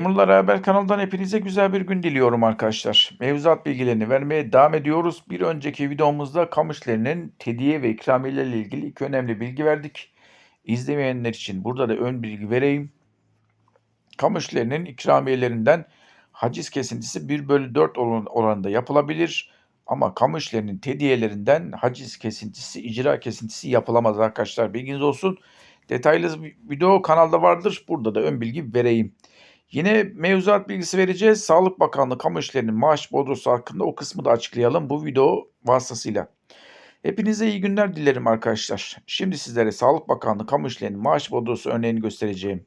Memurlar Haber kanalından hepinize güzel bir gün diliyorum arkadaşlar. Mevzuat bilgilerini vermeye devam ediyoruz. Bir önceki videomuzda kamışlarının hediye ve ikramiyelerle ilgili iki önemli bilgi verdik. İzlemeyenler için burada da ön bilgi vereyim. Kamışlarının ikramiyelerinden haciz kesintisi 1 bölü 4 oran- oranında yapılabilir. Ama kamışlarının hediyelerinden haciz kesintisi, icra kesintisi yapılamaz arkadaşlar. Bilginiz olsun. Detaylı video kanalda vardır. Burada da ön bilgi vereyim. Yine mevzuat bilgisi vereceğiz. Sağlık Bakanlığı kamu işlerinin maaş bordrosu hakkında o kısmı da açıklayalım bu video vasıtasıyla. Hepinize iyi günler dilerim arkadaşlar. Şimdi sizlere Sağlık Bakanlığı kamu işlerinin maaş bordrosu örneğini göstereceğim.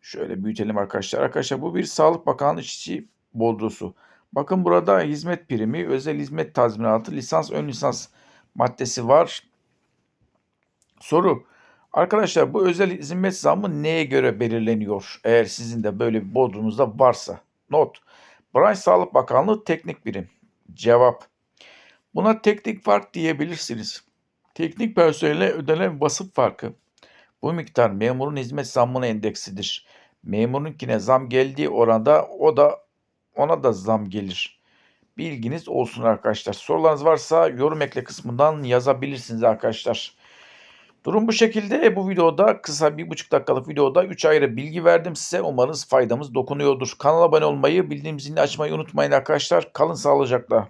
Şöyle büyütelim arkadaşlar. Arkadaşlar bu bir Sağlık Bakanlığı işçi bordrosu. Bakın burada hizmet primi, özel hizmet tazminatı, lisans, ön lisans maddesi var. Soru. Arkadaşlar bu özel hizmet zammı neye göre belirleniyor? Eğer sizin de böyle bir bodrunuzda varsa. Not. Branş Sağlık Bakanlığı teknik birim. Cevap. Buna teknik fark diyebilirsiniz. Teknik personele ödenen vasıf farkı. Bu miktar memurun hizmet zammına endeksidir. Memurunkine zam geldiği oranda o da ona da zam gelir. Bilginiz olsun arkadaşlar. Sorularınız varsa yorum ekle kısmından yazabilirsiniz arkadaşlar. Durum bu şekilde. Bu videoda kısa bir buçuk dakikalık videoda 3 ayrı bilgi verdim size. Umarız faydamız dokunuyordur. Kanala abone olmayı, bildirim zilini açmayı unutmayın arkadaşlar. Kalın sağlıcakla.